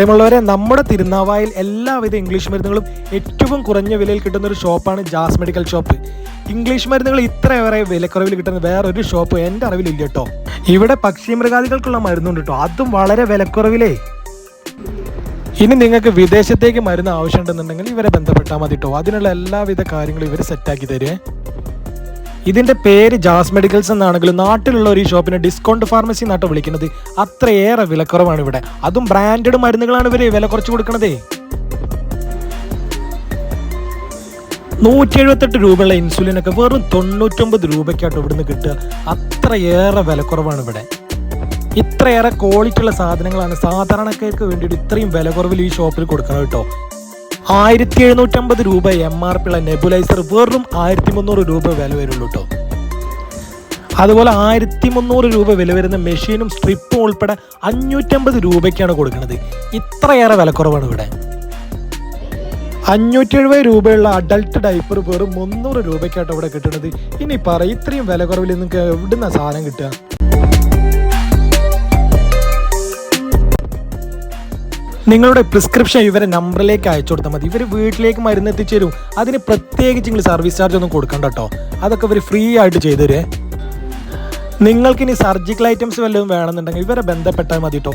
പ്രിയമുള്ളവരെ നമ്മുടെ തിരുനാവായിൽ എല്ലാവിധ ഇംഗ്ലീഷ് മരുന്നുകളും ഏറ്റവും കുറഞ്ഞ വിലയിൽ കിട്ടുന്ന ഒരു ഷോപ്പാണ് ജാസ് മെഡിക്കൽ ഷോപ്പ്. ഇംഗ്ലീഷ് മരുന്നുകൾ ഇത്രയേറെ വിലക്കുറവിൽ കിട്ടുന്ന വേറൊരു ഷോപ്പ് എന്റെ അറിവിലില്ല കേട്ടോ. ഇവിടെ പക്ഷി മൃഗാദികൾക്കുള്ള മരുന്നുണ്ട് കേട്ടോ. അതും വളരെ വിലക്കുറവിലേ. ഇനി നിങ്ങൾക്ക് വിദേശത്തേക്ക് മരുന്ന് ആവശ്യമുണ്ടെന്നുണ്ടെങ്കിൽ ഇവരെ ബന്ധപ്പെട്ടാൽ മതി കേട്ടോ. അതിനുള്ള എല്ലാവിധ കാര്യങ്ങളും ഇവർ സെറ്റാക്കി തരുവേ. ഇതിന്റെ പേര് ജാസ് മെഡിക്കൽസ് എന്നാണെങ്കിലും നാട്ടിലുള്ള ഒരു ഷോപ്പിന് ഡിസ്കൗണ്ട് ഫാർമസി എന്നാട്ടോ വിളിക്കുന്നത്. അത്രയേറെ വിലക്കുറവാണ് ഇവിടെ. അതും ബ്രാൻഡഡ് മരുന്നുകളാണ് ഇവർ വില കുറച്ച് കൊടുക്കണതേ. നൂറ്റി എഴുപത്തെട്ട് രൂപയുള്ള ഇൻസുലിനൊക്കെ വെറും തൊണ്ണൂറ്റൊമ്പത് രൂപയ്ക്കാട്ടോ ഇവിടുന്ന് കിട്ടുക. അത്രയേറെ വിലക്കുറവാണ് ഇവിടെ. ഇത്രയേറെ ക്വാളിറ്റി ഉള്ള സാധനങ്ങളാണ് സാധാരണക്കാർക്ക് വേണ്ടിയിട്ട് ഇത്രയും വില കുറവിൽ ഈ ഷോപ്പിൽ കൊടുക്കണം കേട്ടോ. ആയിരത്തി എഴുന്നൂറ്റമ്പത് രൂപ എം ആർ പി ഉള്ള നെബുലൈസർ വെറും ആയിരത്തി മുന്നൂറ് രൂപ വില വരുള്ളൂ കേട്ടോ അതുപോലെ ആയിരത്തി മുന്നൂറ് രൂപ വില വരുന്ന മെഷീനും സ്ട്രിപ്പും ഉൾപ്പെടെ അഞ്ഞൂറ്റമ്പത് രൂപയ്ക്കാണ് കൊടുക്കുന്നത് ഇത്രയേറെ വിലക്കുറവാണ് ഇവിടെ. അഞ്ഞൂറ്റി എഴുപത് രൂപയുള്ള അഡൾട്ട് ഡൈപ്പർ വെറും മുന്നൂറ് രൂപയ്ക്കാട്ടോ ഇവിടെ കിട്ടുന്നത് ഇനി പറ ഇത്രയും വില കുറവിൽ നിങ്ങൾക്ക് എവിടുന്ന സാധനം കിട്ടുക? നിങ്ങളുടെ പ്രിസ്ക്രിപ്ഷൻ ഇവരെ നമ്പറിലേക്ക് അയച്ചു കൊടുത്താൽ മതി. ഇവർ വീട്ടിലേക്ക് മരുന്ന് എത്തിച്ചു തരും അതിന് പ്രത്യേകിച്ച് നിങ്ങൾ സർവീസ് ചാർജ് ഒന്നും കൊടുക്കണ്ട കേട്ടോ അതൊക്കെ ഇവർ ഫ്രീ ആയിട്ട് ചെയ്തു നിങ്ങൾക്കിനി സർജിക്കൽ ഐറ്റംസ് വല്ലതും വേണമെന്നുണ്ടെങ്കിൽ ഇവരെ ബന്ധപ്പെട്ടാൽ മതി കേട്ടോ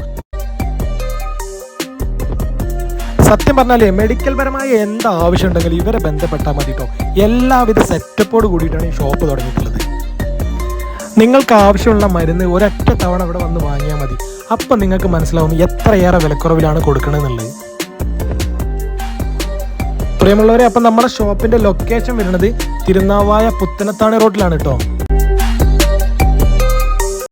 സത്യം പറഞ്ഞാലേ മെഡിക്കൽ പരമായ എന്ത് ആവശ്യം ഉണ്ടെങ്കിലും ഇവരെ ബന്ധപ്പെട്ടാൽ മതി കേട്ടോ എല്ലാവിധ സെറ്റപ്പോട് കൂടിയിട്ടാണ് ഈ ഷോപ്പ് തുടങ്ങിയിട്ടുള്ളത്. നിങ്ങൾക്ക് ആവശ്യമുള്ള മരുന്ന് ഒരൊറ്റ തവണ ഇവിടെ വന്ന് വാങ്ങിയാൽ മതി. അപ്പം നിങ്ങൾക്ക് മനസ്സിലാവും എത്രയേറെ വിലക്കുറവിലാണ് കൊടുക്കണമെന്നുള്ളത് പ്രിയമുള്ളവരെ അപ്പം നമ്മുടെ ഷോപ്പിന്റെ ലൊക്കേഷൻ വരുന്നത് തിരുനാവായ പുത്തനത്താണി റോഡിലാണ് കേട്ടോ